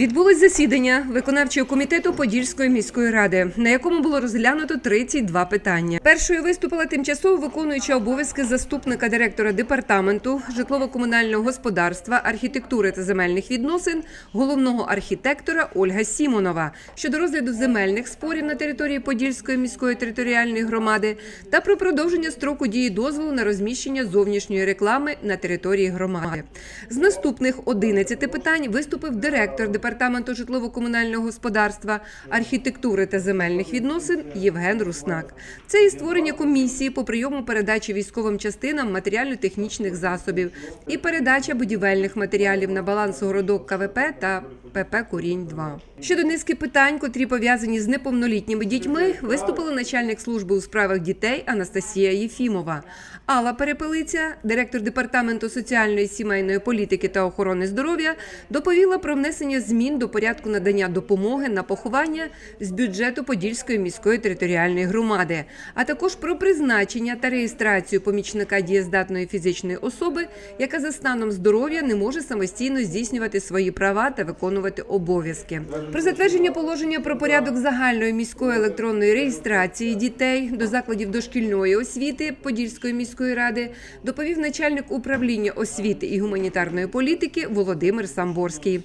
Відбулось засідання виконавчого комітету Подільської міської ради, на якому було розглянуто 32 питання. Першою виступила тимчасово виконуюча обов'язки заступника директора департаменту житлово-комунального господарства, архітектури та земельних відносин, головного архітектора Ольга Сімонова щодо розгляду земельних спорів на території Подільської міської територіальної громади та про продовження строку дії дозволу на розміщення зовнішньої реклами на території громади. З наступних 11 питань виступив директор департаменту житлово-комунального господарства, архітектури та земельних відносин Євген Руснак. Це і створення комісії по прийому передачі військовим частинам матеріально-технічних засобів і передача будівельних матеріалів на баланс городок КВП та ПП Курінь 2 Щодо низки питань, котрі пов'язані з неповнолітніми дітьми, виступила начальник служби у справах дітей Анастасія Єфімова. Алла Перепелиця, директор департаменту соціальної сімейної політики та охорони здоров'я, доповіла про внесення змін до порядку надання допомоги на поховання з бюджету Подільської міської територіальної громади, а також про призначення та реєстрацію помічника дієздатної фізичної особи, яка за станом здоров'я не може самостійно здійснювати свої права та виконувати обов'язки. Про затвердження положення про порядок загальної міської електронної реєстрації дітей до закладів дошкільної освіти Подільської міської ради доповів начальник управління освіти і гуманітарної політики Володимир Самборський.